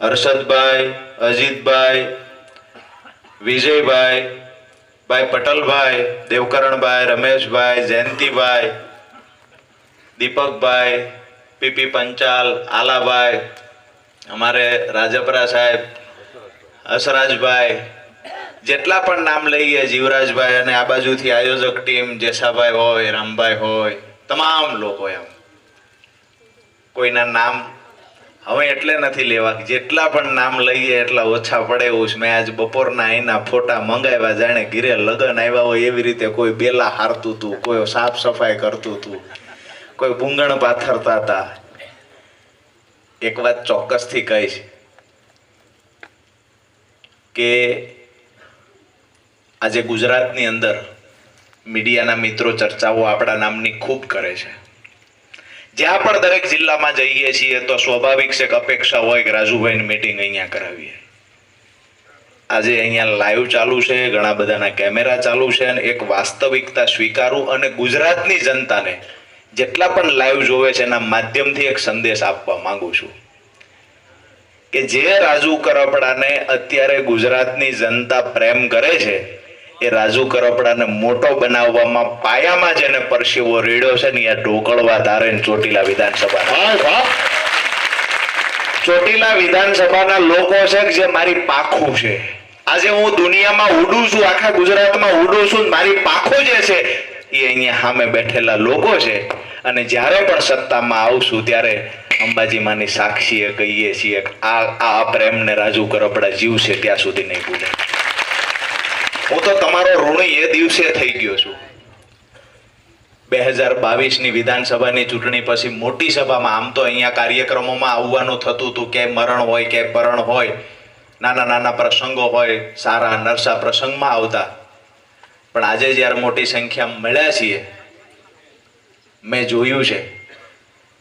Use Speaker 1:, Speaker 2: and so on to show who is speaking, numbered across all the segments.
Speaker 1: હર્ષદભાઈ, અજીતભાઈ, વિજયભાઈ, ભાઈ પટલભાઈ, દેવકરણભાઈ, રમેશભાઈ, જયંતિભાઈ, દીપકભાઈ, પીપી પંચાલ, આલાભાઈ, અમારે રાજપરા સાહેબ, હસરાજભાઈ, જેટલા પણ નામ લઈએ, જીવરાજભાઈ અને આ બાજુથી આયોજક ટીમ, જેસાભાઈ હોય, રામભાઈ હોય, તમામ લોકો એમ. કોઈના નામ હવે એટલે નથી લેવા. જેટલા પણ નામ લઈએ, એટલા ઓછા પડે એવું છે. મેં આજ બપોરના એના ફોટા મંગાવ્યા, જાણે ઘીરે લગન આવ્યા હોય એવી રીતે કોઈ બેલા હારતું હતું કોઈ સાફ સફાઈ કરતું હતું કોઈ ભૂંગણ પાથરતા હતા એક વાત ચોક્કસથી કહીશ કે આજે ગુજરાતની અંદર મીડિયાના મિત્રો ચર્ચાઓ આપણા નામની ખૂબ કરે છે. જ્યાં પણ દરેક જિલ્લામાં જઈએ છીએ તો સ્વાભાવિક છે કે અપેક્ષા હોય કે રાજુભાઈની મીટિંગ અહીંયા કરાવીએ. આજે અહીંયા લાઈવ ચાલુ છે, ઘણા બધાના કેમેરા ચાલુ છે અને એક વાસ્તવિકતા સ્વીકારું અને ગુજરાતની જનતાને જેટલા પણ લાઈવ જોવે છે એના માધ્યમથી એક સંદેશ આપવા માંગુ છું કે જે રાજુ કરપડાને અત્યારે ગુજરાતની જનતા પ્રેમ કરે છે એ રાજુ કરપડાને મોટો બનાવવામાં પાયામાં જેને પરસેવો રેડ્યો છે ને એ ઢોકળવા ધારે ચોટીલા વિધાનસભા ચોટીલા વિધાનસભાના લોકો છે જે મારી પાખું છે. આજે હું દુનિયામાં ઉડું છું આખા ગુજરાતમાં ઉડું છું મારી પાખું જે છે એ અહીંયા સામે બેઠેલા લોકો છે. અને જ્યારે પણ સત્તામાં આવશું ત્યારે અંબાજીમાંની સાક્ષીએ કહીએ છીએ આ આ પ્રેમને રાજુ કરપડા જીવશે ત્યાં સુધી નહીં ભૂલે. હું તો તમારો ઋણી એ દિવસે થઈ ગયો છું. બે હજાર બાવીસની વિધાનસભાની ચૂંટણી પછી મોટી સભામાં આમ તો અહીંયા કાર્યક્રમોમાં આવવાનું થતું હતું કે મરણ હોય કે પરણ હોય, નાના નાના પ્રસંગો હોય, સારા નરસા પ્રસંગમાં આવતા. પણ આજે જ્યારે મોટી સંખ્યામાં મળ્યા છીએ, મેં જોયું છે,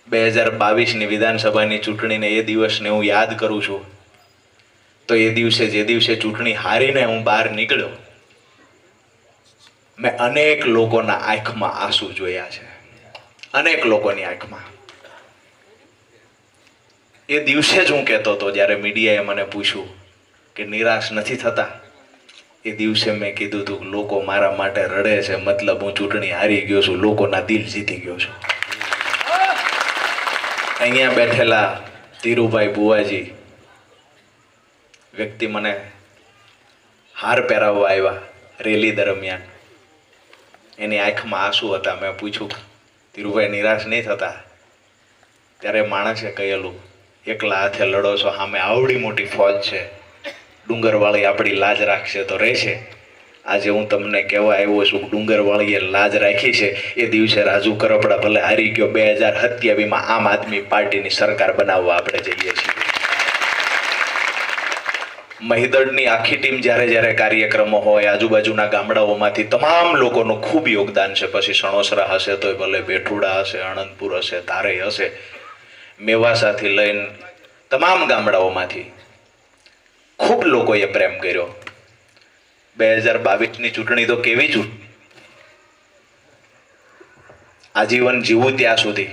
Speaker 1: બે હજાર બાવીસની વિધાનસભાની ચૂંટણીને એ દિવસને હું યાદ કરું છું. તો એ દિવસે, જે દિવસે ચૂંટણી હારીને હું બહાર નીકળ્યો મેં અનેક લોકોના આંખમાં આંસુ જોયા છે. અનેક લોકોની આંખમાં. એ દિવસે જ હું કહેતો હતો, જ્યારે મીડિયાએ મને પૂછ્યું કે નિરાશ નથી થતા, એ દિવસે મેં કીધું હતું, લોકો મારા માટે રડે છે, મતલબ હું ચૂંટણી હારી ગયો છું, લોકોના દિલ જીતી ગયો છું. અહીંયા બેઠેલા ધીરુભાઈ બુવાજી વ્યક્તિ મને હાર પહેરાવવા આવ્યા રેલી દરમિયાન. એની આંખમાં આંસુ હતા. મેં પૂછ્યું, ધીરુભાઈ નિરાશ નહીં થતા? ત્યારે માણસે કહેલું, એકલા હાથે લડો છો, સામે આવડી મોટી ફોજ છે. ડુંગરવાળી આપણી લાજ રાખશે તો રહેશે. આજે હું તમને કહેવા આવ્યો છું, ડુંગરવાળીએ લાજ રાખી છે. એ દિવસે રાજુ કરપડા ભલે હારી ગયો, બે હજાર સત્યાવીસમાં આમ આદમી પાર્ટીની સરકાર બનાવવા આપણે જઈએ છીએ. મહિદળની આખી ટીમ જ્યારે જ્યારે કાર્યક્રમો હોય, આજુબાજુના ગામડાઓમાંથી તમામ લોકોનું ખૂબ યોગદાન છે. પછી સણોસરા હશે તો ભલે બેઠુડા હશે, આણંદપુર હશે તારે હશે, મેવાસાથી લઈને તમામ ગામડાઓમાંથી ખૂબ લોકોએ પ્રેમ કર્યો. બે હજાર બાવીસની ચૂંટણી તો કેવી ચૂંટણી આજીવન જીવું ત્યાં સુધી.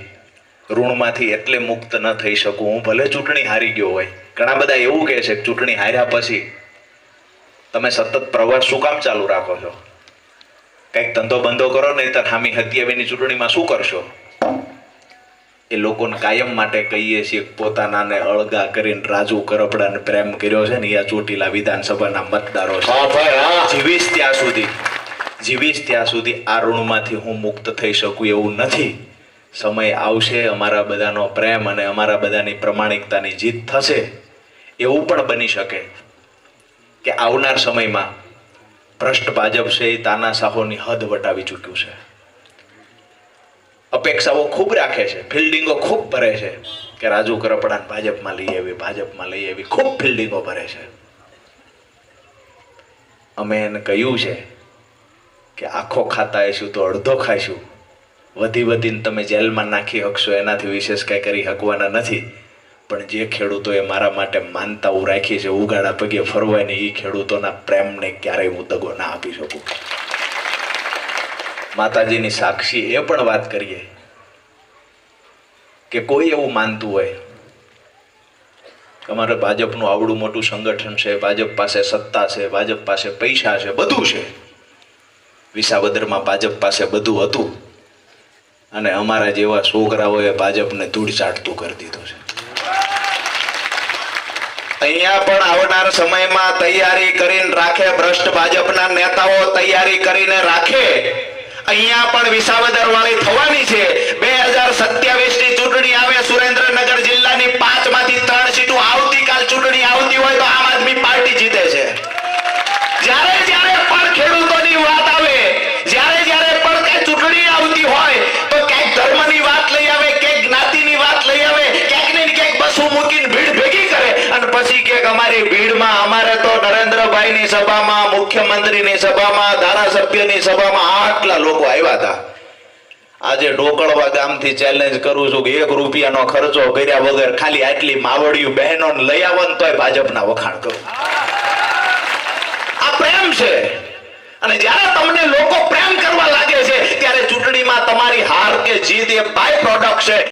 Speaker 1: ઋણમાંથી એટલે મુક્ત ન થઈ શકું. હું ભલે ચૂંટણી હારી ગયો હોય. ઘણા બધા એવું કહે છે કે ચૂંટણી હાર્યા પછી તમે સતત પ્રવાસ શું કામ ચાલુ રાખો છો? કંઈક ધંધો બંધો કરો નહીં તો હામી હત્યાવીની ચૂંટણીમાં શું કરશો? એ લોકોને કાયમ માટે કહીએ છીએ પોતાનાને અળગા કરીને રાજુ કરપડાને પ્રેમ કર્યો છે ને એ આ ચોટીલા વિધાનસભાના મતદારો છે.
Speaker 2: હા.
Speaker 1: જીવીશ ત્યાં સુધી. જીવીશ ત્યાં સુધી આ ઋણમાંથી હું મુક્ત થઈ શકું એવું નથી. સમય આવશે, અમારા બધાનો પ્રેમ અને અમારા બધાની પ્રમાણિકતાની જીત થશે, એવું પણ બની શકે કે આવનાર સમયમાં ભ્રષ્ટ ભાજપ છે એ તાના સાહોની હદ વટાવી ચૂક્યું છે. અપેક્ષાઓ ખૂબ રાખે છે, ફિલ્ડિંગો ખૂબ ભરે છે કે રાજુ કરપડાને ભાજપમાં લઈ આવી, ભાજપમાં લઈ આવી, ખૂબ ફિલ્ડિંગો ભરે છે. અમે એને કહ્યું છે કે આખો ખાતા આવીશું તો અડધો ખાઈશું. વધી વધીને તમે જેલમાં નાખી શકશો એનાથી વિશેષ કાંઈ કરી શકવાના નથી. પણ જે ખેડૂતોએ મારા માટે માનતાઓ રાખી છે, ઉગાડા પગે ફરવાની એ ખેડૂતોના પ્રેમને ક્યારેય હું દગો ના આપી શકું. માતાજીની સાક્ષી એ પણ વાત કરીએ કે કોઈ એવું માનતું હોય. અમારે ભાજપનું આવડું મોટું સંગઠન છે, ભાજપ પાસે સત્તા છે, ભાજપ પાસે પૈસા છે, બધું છે. વિસાવદરમાં ભાજપ પાસે બધું હતું. અને અમારા જેવા છોકરાઓએ ભાજપને ધૂળ ચાટતું કરી દીધું છે. અહીંયા પણ આવનાર સમયમાં તૈયારી કરીને રાખે ભ્રષ્ટ ભાજપના નેતાઓ, તૈયારી કરીને રાખે. અહીંયા પણ વિસાવદર વાળી થવાની છે. નરેન્દ્રભાઈની સભામાં, મુખ્યમંત્રીની સભામાં, ધારાસભ્યની સભામાં આટલા લોકો આવ્યા હતા. આજે ઢોકળવા ગામથી ચેલેન્જ કરું છું કે એક રૂપિયાનો ખર્ચો કર્યા વગર ખાલી આટલી માવડિયું બહેનો લઈ આવો ને તોય ભાજપના વખાણ કરું. આ પ્રેમ છે. અને જ્યારે તમને લોકો પ્રેમ કરવા લાગે છે, ત્યારે ચૂંટણીમાં તમારી હાર કે જીત એ બાય પ્રોડક્ટ છે.